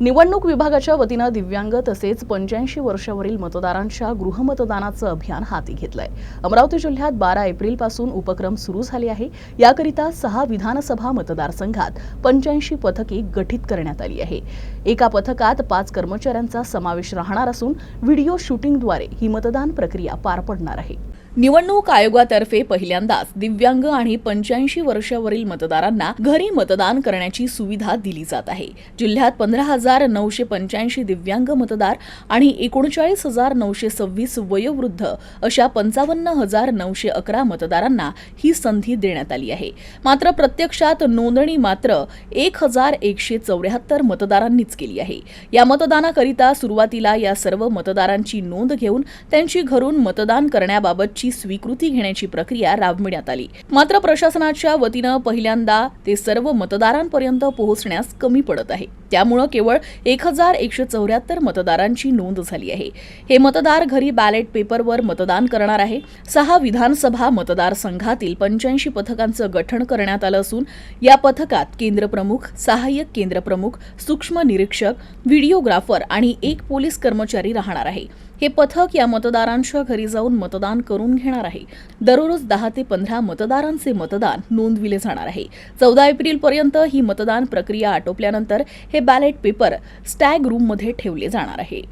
निवडणूक विभागाच्या वतीनं दिव्यांग तसेच पंच्याऐंशी वर्षावरील मतदारांच्या गृहमतदानाचं अभियान हाती घेतलंय. अमरावती जिल्ह्यात बारा एप्रिलपासून उपक्रम सुरू झाले आहे. याकरिता सहा विधानसभा मतदारसंघात पंच्याऐंशी पथके गठीत करण्यात आली आहे. एका पथकात पाच कर्मचाऱ्यांचा समावेश राहणार असून व्हिडिओ शूटिंगद्वारे ही मतदान प्रक्रिया पार पडणार आहे. निवडणूक आयोगातर्फे पहिल्यांदाच दिव्यांग आणि पंच्याऐंशी वर्षावरील मतदारांना घरी मतदान करण्याची सुविधा दिली जात आहे. जिल्ह्यात पंधरा हजार नऊशे पंच्याऐंशी दिव्यांग मतदार आणि एकोणचाळीस हजार नऊशे सव्वीस वयोवृद्ध अशा पंचावन्न हजार नऊशे अकरा मतदारांना ही संधी देण्यात आली आहे. मात्र प्रत्यक्षात नोंदणी मात्र एक हजार एकशे चौऱ्याहत्तर मतदारांनीच केली आहे. या मतदानाकरिता सुरुवातीला या सर्व मतदारांची नोंद घेऊन त्यांची घरून मतदान करण्याबाबतची स्वीकृती घेण्याची प्रक्रिया राबविण्यात आली. मात्र प्रशासनाच्या वतीनं पहिल्यांदा ते सर्व मतदारांपर्यंत पोहोचण्यास कमी पडत आहे. त्यामुळं केवळ एक हजार एकशे चौऱ्याहत्तर मतदारांची नोंद झाली आहे. हे मतदार घरी बॅलेट पेपरवर मतदान करणार आहे. सहा विधानसभा मतदारसंघातील पंच्याऐंशी पथकांचं गठन करण्यात आलं असून या पथकात केंद्रप्रमुख सहाय्यक केंद्रप्रमुख सूक्ष्म निरीक्षक व्हिडिओग्राफर आणि एक पोलीस कर्मचारी राहणार आहे. हे पथक या मतदारांच्या घरी जाऊन मतदान करून घेणार आहे. दररोज दहा ते पंधरा मतदारांचे मतदान नोंदविले जाणार आहे. चौदा एप्रिलपर्यंत ही मतदान प्रक्रिया आटोपल्यानंतर हे बॅलेट पेपर स्टॅग रूममध्ये ठेवले जाणार आहे.